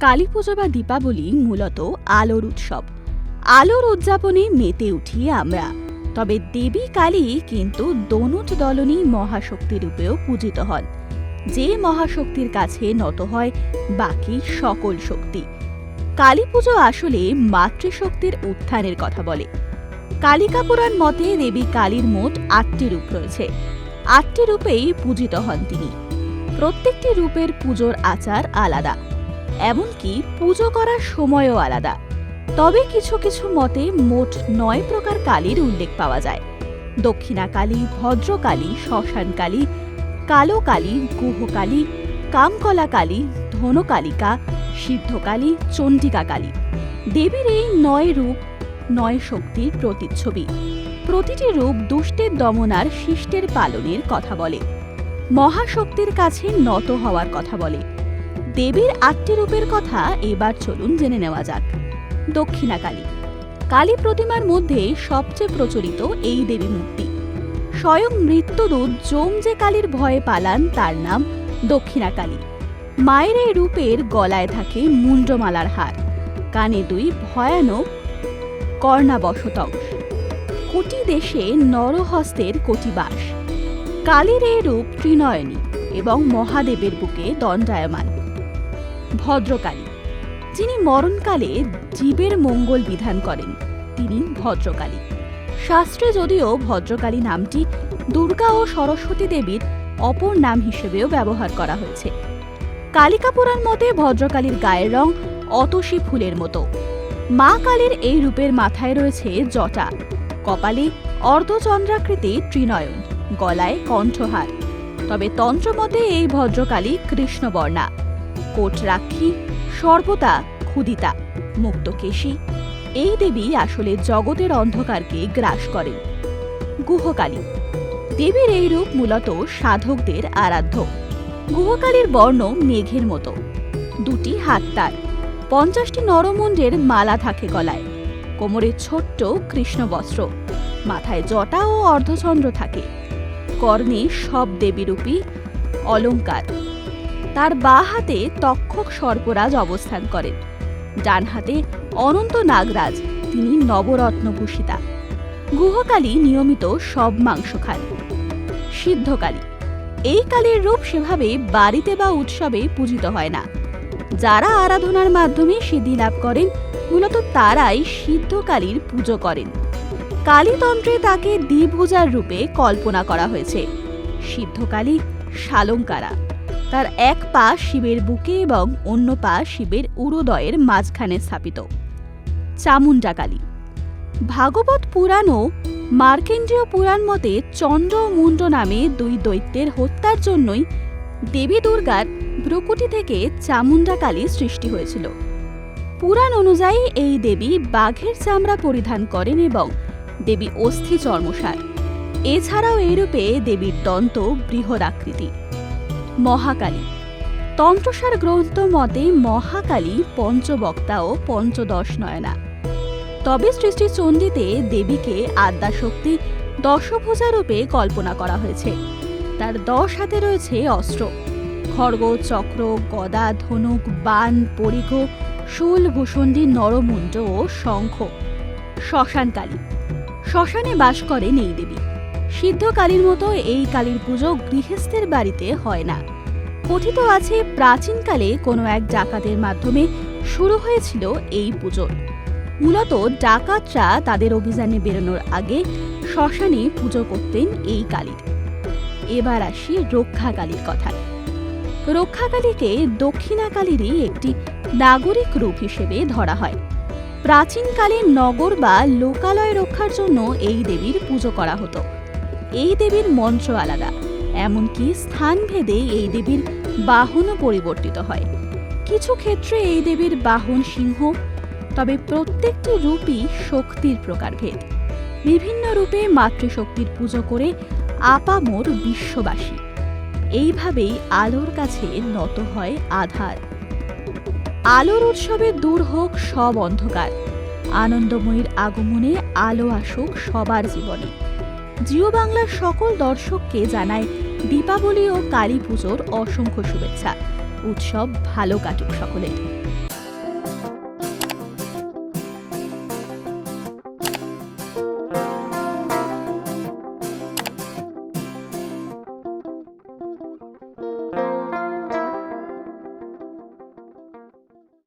কালী পুজো বা দীপাবলি মূলত আলোর উৎসব। আলোর উদযাপনে মেতে উঠি আমরা। তবে দেবী কালী কিন্তু দনুজ দলনী মহাশক্তি রূপেও পূজিত হন, যে মহাশক্তির কাছে নত হয় বাকি সকল শক্তি। কালী পুজো আসলে মাতৃশক্তির উত্থানের কথা বলে। কালিকা পুরাণ মতে দেবী কালীর মোট আটটি রূপ রয়েছে। আটটি রূপেই পূজিত হন তিনি। প্রত্যেকটি রূপের পুজোর আচার আলাদা। এমনকি পুজো করার সময়ও আলাদা। তবে কিছু কিছু মতে মোট নয় প্রকার কালীর উল্লেখ পাওয়া যায়। দক্ষিণা কালী ভদ্রকালী শ্মশান কালী, কালো কালী গুহকালী কামকলা কালী, ধনকালিকা সিদ্ধকালী চণ্ডিকা কালী। দেবীর এই নয় রূপ, নয় শক্তির প্রতিচ্ছবি। প্রতিটি রূপ দুষ্টের দমনার শিষ্টের পালনের কথা বলে। মহাশক্তির কাছে নত হওয়ার কথা বলে। দেবীর আটটি রূপের কথা এবার চলুন জেনে নেওয়া যাক। দক্ষিণা কালী। কালী প্রতিমার মধ্যে সবচেয়ে প্রচলিত এই দেবী মূর্তি। স্বয়ং মৃত্যুদূত জোম যে কালীর ভয়ে পালান তার নাম দক্ষিণা কালী। মায়ের এই রূপের গলায় থাকে মুন্ডমালার হার। কানে দুই ভয়ানক কর্ণাবশতংশ কোটি দেশে নরহস্তের কোটিবাস কালীর এই রূপ ত্রিনয়নী এবং মহাদেবের বুকে দণ্ডায়মান। ভদ্রকালী। যিনি মরণকালে জীবের মঙ্গল বিধান করেন, তিনি ভদ্রকালী। শাস্ত্রে যদিও ভদ্রকালী নামটি দুর্গা ও সরস্বতী দেবীর অপর নাম হিসেবেও ব্যবহার করা হয়েছে। কালিকা পুরাণ মতে ভদ্রকালীর গায়ের রং অতসী ফুলের মতো। মা কালীর এই রূপের মাথায় রয়েছে জটা। কপালে অর্ধচন্দ্রাকৃতি ত্রিনয়ন, গলায় কণ্ঠহার। তবে তন্ত্রমতে এই ভদ্রকালী কৃষ্ণবর্ণা। কোটরাক্ষী সর্বদা ক্ষুদিতা মুক্তকেশী এই দেবী আসলে জগতের অন্ধকারকে গ্রাস করেন। গুহকালী। দেবীর এই রূপ মূলত সাধকদের আরাধ্য। গুহকালীর বর্ণ মেঘের মতো। দুটি হাত তার। পঞ্চাশটি নরমুণ্ডের মালা থাকে গলায়। কোমরে ছোট্ট কৃষ্ণ বস্ত্র মাথায় জটা ও অর্ধচন্দ্র থাকে। কর্ণে সব দেবীরূপী অলঙ্কার। তার বা হাতে তক্ষক সর্পরাজ অবস্থান করেন। ডান হাতে অনন্ত নাগরাজ, তিনি নবরত্নভূষিতা গুহকালী নিয়মিত সব মাংস খান। সিদ্ধকালী, এই কালের রূপ সেভাবে বাড়িতে বা উৎসবে পূজিত হয় না। যারা আরাধনার মাধ্যমে সিদ্ধি লাভ করেন, মূলত তারাই সিদ্ধকালীর পুজো করেন। কালীতন্ত্রে তাকে দ্বিভুজার রূপে কল্পনা করা হয়েছে। সিদ্ধকালী শালঙ্কারা তার এক পা শিবের বুকে এবং অন্য পা শিবের উরোদয়ের মাঝখানে স্থাপিত। চামুণ্ডা কালী ভাগবত পুরাণ ও মার্কেন্ডীয় পুরাণ মতে চন্দ্র মুন্ড নামে দুই দৈত্যের হত্যার জন্যই দেবী দুর্গার ভ্রুকুটি থেকে চামুণ্ডা কালী সৃষ্টি হয়েছিল। পুরাণ অনুযায়ী এই দেবী বাঘের চামড়া পরিধান করেন এবং দেবী অস্থি চর্মসার। এছাড়াও এই রূপে দেবীর দন্ত বৃহদাকৃতি। মহাকালী। তন্ত্রসার গ্রন্থ মতে মহাকালী পঞ্চবক্তা ও পঞ্চদশ নয়না। তবে সৃষ্টি চণ্ডীতে দেবীকে আদ্যাশক্তি দশভুজা রূপে কল্পনা করা হয়েছে। তার দশ হাতে রয়েছে অস্ত্র। খড়গ, চক্র, গদা, ধনুক বান পরিঘ, শুল ভূষণ্ডী নরমুণ্ড ও শঙ্খ। শ্মশান কালী শ্মশানে বাস করেন এই দেবী। সিদ্ধ কালীর মতো এই কালীর পুজো গৃহস্থের বাড়িতে হয় না। কথিত আছে প্রাচীনকালে কোনো এক ডাকাতের মাধ্যমে শুরু হয়েছিল এই পুজো। মূলত ডাকাতরা তাদের অভিযানে বেরোনোর আগে শ্মশানে পুজো করতেন এই কালীর এবার আসি রক্ষা কালীর কথা। রক্ষা কালীকে দক্ষিণা কালীরই একটি নাগরিক রূপ হিসেবে ধরা হয়। প্রাচীনকালে নগর বা লোকালয় রক্ষার জন্য এই দেবীর পুজো করা হতো। এই দেবীর মন্ত্র আলাদা। এমনকি স্থানভেদে এই দেবীর বাহনও পরিবর্তিত হয়। কিছু ক্ষেত্রে এই দেবীর বাহন সিংহ, তবে প্রত্যেকটি রূপই শক্তির প্রকারভেদ। বিভিন্ন রূপে মাতৃশক্তির পুজো করে আপামোর বিশ্ববাসী। এইভাবেই আলোর কাছে নত হয় আধার। আলোর উৎসবে দূর হোক সব অন্ধকার। আনন্দময়ীর আগমনে আলো আসুক সবার জীবনে। জিও বাংলার সকল দর্শককে জানায় দীপাবলি ও কালী পুজোর অসংখ্য শুভেচ্ছা। উৎসব ভালো কাটুক সকলের।